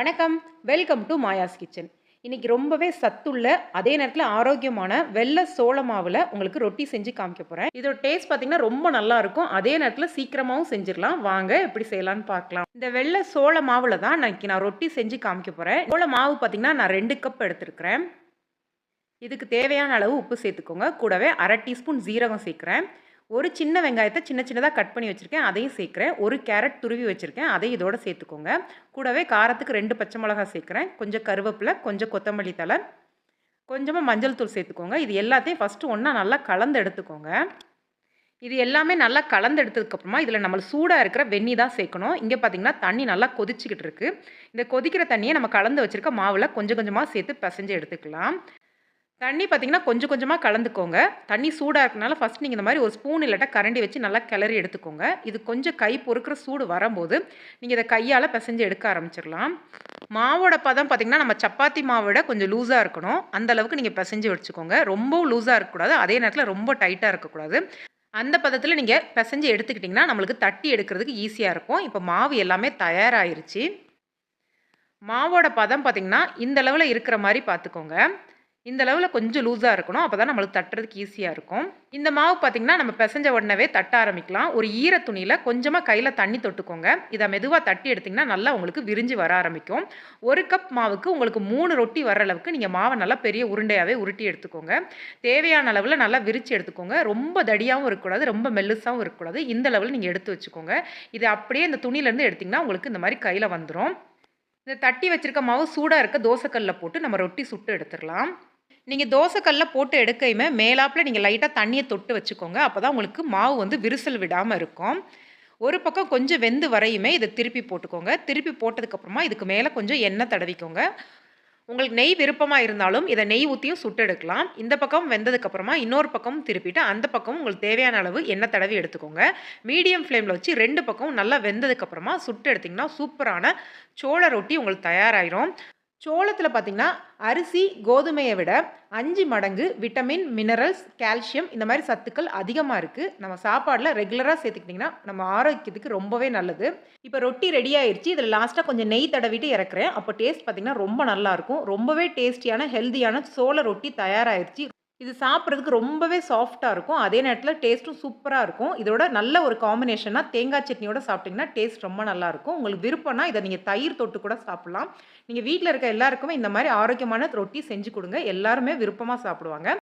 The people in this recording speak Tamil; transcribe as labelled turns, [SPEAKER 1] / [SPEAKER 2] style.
[SPEAKER 1] வணக்கம். வெல்கம் டு மாயாஸ் கிச்சன் இன்றைக்கி ரொம்பவே சத்துள்ள அதே நேரத்தில் ஆரோக்கியமான வெள்ளை சோள மாவில் உங்களுக்கு ரொட்டி செஞ்சு காமிக்க போகிறேன் இதோட டேஸ்ட் பார்த்தீங்கன்னா ரொம்ப நல்லா இருக்கும். அதே நேரத்தில் சீக்கிரமாகவும் செஞ்சிடலாம். வாங்க எப்படி செய்யலான்னு பார்க்கலாம். இந்த வெள்ளை சோள மாவில் தான் இன்னைக்கு நான் ரொட்டி செஞ்சு காமிக்க போகிறேன் சோள மாவு பார்த்தீங்கன்னா நான் ரெண்டு கப் எடுத்துருக்கிறேன். இதுக்கு தேவையான அளவு உப்பு சேர்த்துக்கோங்க. கூடவே அரை டீஸ்பூன் ஜீரகம் சேர்க்குறேன். ஒரு சின்ன வெங்காயத்தை சின்ன சின்னதாக கட் பண்ணி வச்சுருக்கேன். அதையும் சேர்க்குறேன். ஒரு கேரட் துருவி வச்சுருக்கேன். அதையும் இதோடு சேர்த்துக்கோங்க. கூடவே காரத்துக்கு ரெண்டு பச்சை மிளகா சேர்க்குறேன். கொஞ்சம் கருவேப்பிலை கொஞ்சம் கொத்தமல்லி தலை கொஞ்சமாக மஞ்சள் தூள் சேர்த்துக்கோங்க. இது எல்லாத்தையும் ஃபஸ்ட்டு ஒன்றா நல்லா கலந்து எடுத்துக்கோங்க. இது எல்லாமே நல்லா கலந்து எடுத்ததுக்கப்புறமா இதில் நம்ம சூடாக இருக்கிற வெந்நி தான் சேர்க்கணும். இங்கே பார்த்தீங்கன்னா தண்ணி நல்லா கொதிச்சிக்கிட்டு இருக்குது இந்த கொதிக்கிற தண்ணியை நம்ம கலந்து வச்சுருக்க மாவில் கொஞ்சம் கொஞ்சமாக சேர்த்து பிசைஞ்சு எடுத்துக்கலாம். தண்ணி பார்த்தீங்கன்னா கொஞ்சம் கொஞ்சமாக கலந்துக்கோங்க. தண்ணி சூடாக இருக்கனால ஃபஸ்ட் நீங்கள் இந்த மாதிரி ஒரு ஸ்பூன் இல்லாட்டா கரண்டி வச்சு நல்லா கிளறி எடுத்துக்கோங்க. இது கொஞ்சம் கை பொறுக்கிற சூடு வரும்போது நீங்கள் இதை கையால் பிசைஞ்சு எடுக்க ஆரம்பிச்சிடலாம். மாவோட பதம் பார்த்திங்கன்னா நம்ம சப்பாத்தி மாவோட கொஞ்சம் லூஸாக இருக்கணும். அந்த அளவுக்கு நீங்கள் பிசைஞ்சு வச்சுக்கோங்க. ரொம்பவும் லூஸாக இருக்கக்கூடாது. அதே நேரத்தில் ரொம்ப டைட்டாக இருக்கக்கூடாது. அந்த பதத்தில் நீங்கள் பிசைஞ்சு எடுத்துக்கிட்டிங்கன்னா நம்மளுக்கு தட்டி எடுக்கிறதுக்கு ஈஸியாக இருக்கும். இப்போ மாவு எல்லாமே தயாராகிருச்சு மாவோட பதம் பார்த்திங்கன்னா இந்த அளவில் இருக்கிற மாதிரி பார்த்துக்கோங்க. இந்த லெவலில் கொஞ்சம் லூஸாக இருக்கணும். அப்போ தான் நம்மளுக்கு தட்டுறதுக்கு ஈஸியாக இருக்கும். இந்த மாவு பார்த்திங்கன்னா நம்ம பிசைஞ்ச உடனே தட்ட ஆரம்பிக்கலாம். ஒரு ஈர துணியில் கொஞ்சமாக கையில் தண்ணி தொட்டுக்கோங்க. இதை மெதுவாக தட்டி எடுத்திங்கன்னா நல்லா உங்களுக்கு விரிஞ்சு வர ஆரம்பிக்கும். ஒரு கப் மாவுக்கு உங்களுக்கு மூணு ரொட்டி வர அளவுக்கு நீங்கள் மாவை நல்லா பெரிய உருண்டையாகவே உருட்டி எடுத்துக்கோங்க. தேவையான அளவில் நல்லா விரித்து எடுத்துக்கோங்க. ரொம்ப தடியாகவும் இருக்கக்கூடாது ரொம்ப மெல்லுசாகவும் இருக்கக்கூடாது. இந்த லெவலில் நீங்கள் எடுத்து வச்சுக்கோங்க. இது அப்படியே இந்த துணியிலேருந்து எடுத்திங்கன்னா உங்களுக்கு இந்த மாதிரி கையில் வந்துடும் இந்த தட்டி வச்சுருக்க மாவு சூடாக இருக்க தோசைக்கல்லில் போட்டு நம்ம ரொட்டி சுட்டு எடுத்துடலாம். நீங்கள் தோசைக்கல்லில் போட்டு எடுக்கையுமே மேலாப்பில் நீங்கள் லைட்டாக தண்ணியை தொட்டு வச்சுக்கோங்க. அப்போ தான் உங்களுக்கு மாவு வந்து விரிசல் விடாமல் இருக்கும். ஒரு பக்கம் கொஞ்சம் வெந்து வரையுமே இதை திருப்பி போட்டுக்கோங்க. திருப்பி போட்டதுக்கப்புறமா இதுக்கு மேலே கொஞ்சம் எண்ணெய் தடவிக்கோங்க. உங்களுக்கு நெய் விருப்பமாக இருந்தாலும் இதை நெய் ஊற்றியும் சுட்டு எடுக்கலாம். இந்த பக்கம் வெந்ததுக்கப்புறமா இன்னொரு பக்கமும் திருப்பிட்டு அந்த பக்கம் உங்களுக்கு தேவையான அளவு எண்ணெய் தடவி எடுத்துக்கோங்க. மீடியம் ஃப்ளேமில் வச்சு ரெண்டு பக்கம் நல்லா வெந்ததுக்கப்புறமா சுட்டு எடுத்திங்கன்னா சூப்பரான சோள ரொட்டி உங்களுக்கு தயாராகிரும் சோளத்தில் பார்த்திங்கன்னா அரிசி கோதுமையை விட அஞ்சு மடங்கு விட்டமின் மினரல்ஸ் கால்சியம் இந்த மாதிரி சத்துக்கள் அதிகமாக இருக்குது நம்ம சாப்பாடில் ரெகுலராக சேர்த்துக்கிட்டிங்கன்னா நம்ம ஆரோக்கியத்துக்கு ரொம்பவே நல்லது. இப்போ ரொட்டி ரெடி ஆயிடுச்சு இதில் லாஸ்ட்டாக கொஞ்சம் நெய் தடவிட்டு இறக்குறேன். அப்போ டேஸ்ட் பார்த்திங்கன்னா ரொம்ப நல்லாயிருக்கும் ரொம்பவே டேஸ்டியான ஹெல்த்தியான சோள ரொட்டி தயாராகிருச்சு இது சாப்பிட்றதுக்கு ரொம்பவே சாஃப்டாக இருக்கும். அதே நேரத்தில் டேஸ்ட்டும் சூப்பராக இருக்கும். இதோட நல்ல ஒரு காம்பினேஷனாக தேங்காய் சட்னியோட சாப்பிட்டிங்கன்னா டேஸ்ட் ரொம்ப நல்லாயிருக்கும் உங்களுக்கு விருப்பம்னா இதை நீங்கள் தயிர் தொட்டு கூட சாப்பிட்லாம். நீங்கள் வீட்டில் இருக்க எல்லாருக்குமே இந்த மாதிரி ஆரோக்கியமான ரொட்டி செஞ்சு கொடுங்க. எல்லாருமே விருப்பமாக சாப்பிடுவாங்க.